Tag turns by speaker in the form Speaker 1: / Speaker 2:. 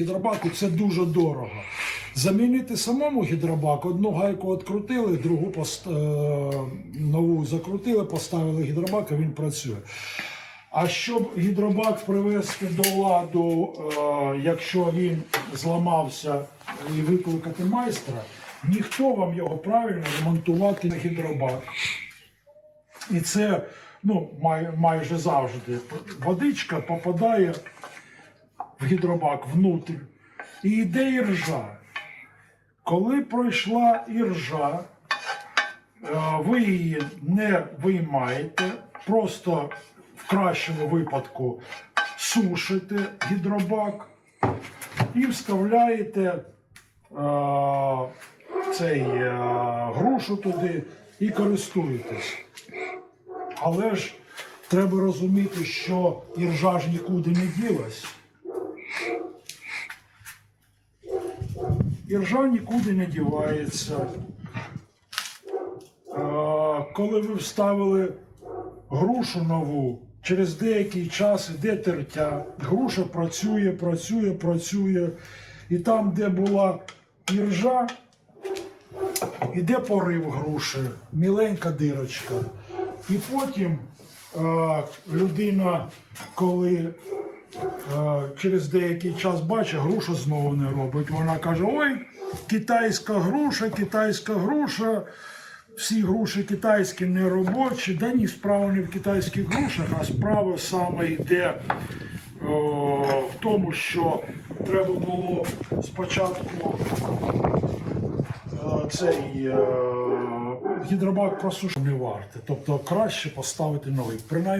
Speaker 1: гідробаку це дуже дорого. Замінити самому гідробак, одну гайку відкрутили, другу пост... е, нову закрутили, поставили гідробак, і він працює. А щоб гідробак привести до ладу, е, якщо він зламався і викликати майстра, ніхто вам його правильно ремонтувати на гідробак. І це ну, май, майже завжди водичка попадає в гідробак внутрі. І йде іржа. Коли пройшла іржа, е, ви її не виймаєте, просто в кращому випадку сушите гідробак і вставляєте е, цей е, грушу туди і користуєтесь. Але ж треба розуміти, що іржа ж нікуди не ділась. Іржа нікуди не дівається. Коли ви вставили грушу нову, через деякий час іде тертя. Груша працює, працює, працює. І там, де була іржа, іде порив груші, міленька дирочка. І потім людина, коли через деякий час бачить, груша знову не робить. Вона каже: ой, китайська груша, китайська груша. Всі груші китайські не робочі. Да ні, справа не в китайських грушах, а справа саме йде о, в тому, що треба було спочатку е, цей е, гідробак просушити не варте. Тобто краще поставити новий. Принаймні